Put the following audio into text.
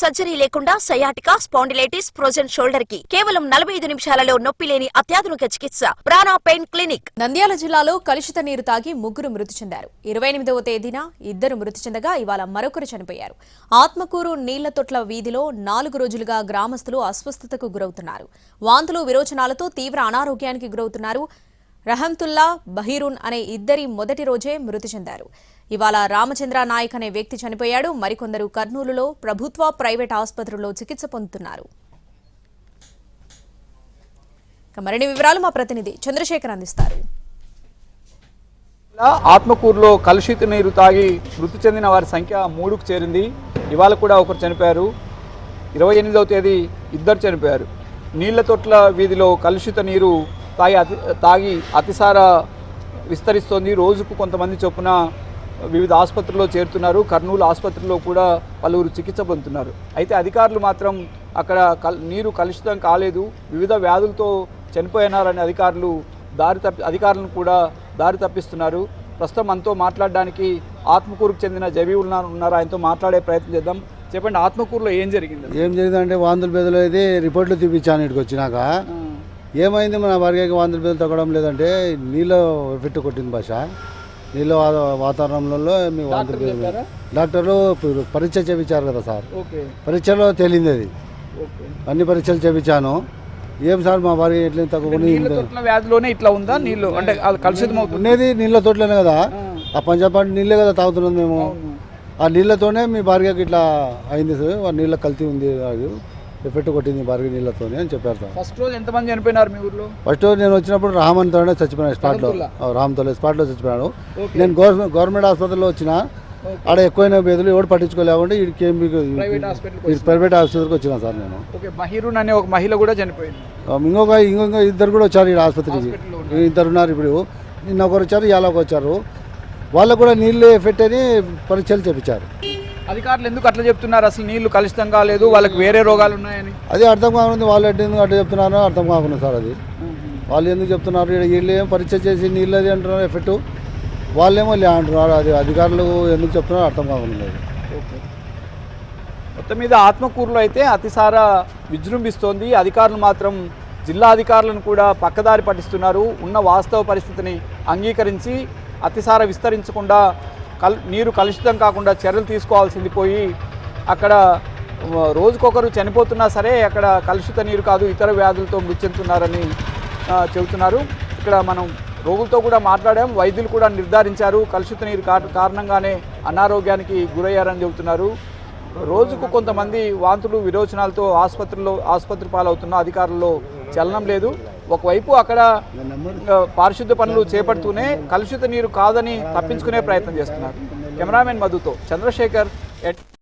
Surgery లేకుండా sciatica spondylitis frozen షోల్డర్కి కేవలం నలభై ఐదు నిమిషాలలో నొప్పి లేని అత్యాధునిక చికిత్స. ప్రాణా పెయిన్ క్లినిక్. నంద్యాల జిల్లాలో కలుషిత నీరు తాగి ముగ్గురు మృతి చెందారు. ఇరవై ఎనిమిదవ తేదీన ఇద్దరు మృతి చెందగా ఇవాళ మరొకరు చనిపోయారు. ఆత్మకూరు నీళ్ళ తొట్ల వీధిలో నాలుగు రోజులుగా గ్రామస్తులు అస్వస్థతకు గురవుతున్నారు. వాంతులు విరోచనాలతో తీవ్ర అనారోగ్యానికి గురవుతున్నారు. రహంతుల్లా బహీరున్ అనే ఇద్దరి మొదటి రోజే మృతి చెందారు. ఇవాళ రామచంద్ర నాయక్ అనే వ్యక్తి చనిపోయాడు. మరికొందరు కర్నూలులో ప్రభుత్వ ప్రైవేట్ ఆసుపత్రుల్లో చికిత్స పొందుతున్నారు. మరిన్ని వివరాలు మా ప్రతినిధి చంద్రశేఖర్ అందిస్తారు. ఆత్మకూరులో కలుషిత నీరు తాగి మృతి చెందిన వారి సంఖ్య మూడుకు చేరింది. ఇవాళ కూడా ఒకరు చనిపోయారు. ఇరవై ఎనిమిదవ తేదీ ఇద్దరు చనిపోయారు. నీళ్ళ తొట్ల వీధిలో కలుషిత నీరు తాగి అతి తాగి అతిసార విస్తరిస్తోంది. రోజుకు కొంతమంది చొప్పున వివిధ ఆసుపత్రుల్లో చేరుతున్నారు. కర్నూలు ఆసుపత్రిలో కూడా పలువురు చికిత్స పొందుతున్నారు. అయితే అధికారులు మాత్రం అక్కడ కల్ నీరు కలుషితం కాలేదు. వివిధ వ్యాధులతో చనిపోయినారని అధికారులు దారి తప్పి అధికారులను కూడా దారి తప్పిస్తున్నారు. ప్రస్తుతం మనతో మాట్లాడడానికి ఆత్మకూరుకు చెందిన జబీ ఉన్నారు ఉన్నారు? ఆయనతో మాట్లాడే ప్రయత్నం చేద్దాం. చెప్పండి ఆత్మకూరులో ఏం జరిగింది? ఏం జరిగిందంటే వాంతుల బెదలో అయితే రిపోర్ట్లు తీపిచ్చాను ఇక్కడికి వచ్చినాక. ఏమైంది మన వారికి వాంతుల బెదలు తగ్గడం లేదంటే నీళ్ళ ఎఫెక్ట్ కొట్టింది భాష. నీళ్ళ వాతావరణంలో మీ వాంతుల చెప్పారా? డాక్టర్లు పరీక్ష చేయించారు కదా సార్. పరీక్షలో తేలింది అది. అన్ని పరీక్షలు చేయించాను ఏం సార్ మా వారికి ఎట్లా తొట్ల వ్యాధిలోనే ఇట్లా ఉందా? నీళ్ళు అంటే కలుషితం అవుతుంది ఉండేది నీళ్ళ తోటలోనే కదా. ఆ. పంచపాటి నీళ్ళే కదా తాగుతున్నాం మేము. ఆ నీళ్ళతోనే మీ భార్యకి ఇట్లా అయింది సార్. ఆ నీళ్ళ కల్తీ ఉంది అది. ఎఫెక్ట్ కొట్టింది భార్య నీళ్ళతోనే అని చెప్పారు ఫస్ట్ రోజు ఎంతమంది చనిపోయినారు మీ ఊర్లో? ఫస్ట్ నేను వచ్చినప్పుడు రామంతోనే చచ్చిపోయాను స్పాట్లో. రామతుల్లా? రామతోనే స్పాట్లో చచ్చిపోయాను. నేను గవర్నమెంట్ గవర్నమెంట్ హాస్పిటల్లో వచ్చిన ఆడ ఎక్కువైన బెదులు ఎవడు పట్టించుకోలేకుండా వీడికి ఏం మీకు- ప్రైవేట్ ఆసుపత్రికి వచ్చిన? సార్ నేను. మహిరున్ అనే ఒక మహిళ కూడా చనిపోయింది. ఇంకొక ఇంకొక ఇద్దరు కూడా వచ్చారు ఈ ఆసుపత్రికి. ఇద్దరు ఉన్నారు ఇప్పుడు. నిన్న ఒకరు వచ్చారు ఇవాళ ఒకరు వచ్చారు. వాళ్ళకు కూడా నీళ్ళు ఎఫెక్ట్ అని పరీక్షలు చేపించారు. అధికారులు ఎందుకు అట్లా చెప్తున్నారు? అసలు నీళ్ళు కలుషితం కాలేదు వాళ్ళకి వేరే రోగాలు ఉన్నాయని. అది అర్థం కాకుండా వాళ్ళు ఎందుకు అట్లా చెప్తున్నారో అర్థం కాకుండా సార్ అది. వాళ్ళు ఎందుకు చెప్తున్నారు? వీళ్ళు ఏం పరీక్ష చేసి నీళ్ళది అంటున్నారు ఎఫెక్ట్? వాళ్ళేమో లే అంటున్నారు అది అధికారులు ఎందుకు చెప్తున్నారో అర్థం కాకుండా లేదు. ఓకే. మొత్తం మీద ఆత్మకూరులో అయితే అతిసార విజృంభిస్తోంది. అధికారులు మాత్రం జిల్లా అధికారులను కూడా పక్కదారి పట్టిస్తున్నారు. ఉన్న వాస్తవ పరిస్థితిని అంగీకరించి అతిసార విస్తరించకుండా కల్ నీరు కలుషితం కాకుండా చర్యలు తీసుకోవాల్సింది పోయి అక్కడ రోజుకొకరు చనిపోతున్నా సరే అక్కడ కలుషిత నీరు కాదు ఇతర వ్యాధులతో మృతి చెందుతున్నారని చెబుతున్నారు. ఇక్కడ మనం రోగులతో కూడా మాట్లాడాం వైద్యులు కూడా నిర్ధారించారు కలుషిత నీరు కా- కారణంగానే అనారోగ్యానికి గురయ్యారని చెబుతున్నారు. రోజుకు కొంతమంది వాంతులు విరోచనాలతో ఆసుపత్రిలో ఆసుపత్రి పాలవుతున్న అధికారుల్లో చలనం లేదు. ఒకవైపు అక్కడ పారిశుద్ధ పనులు చేపడుతూనే కలుషిత నీరు కాదని తప్పించుకునే ప్రయత్నం చేస్తున్నారు. Cameraman మధుతో Chandrasekhar at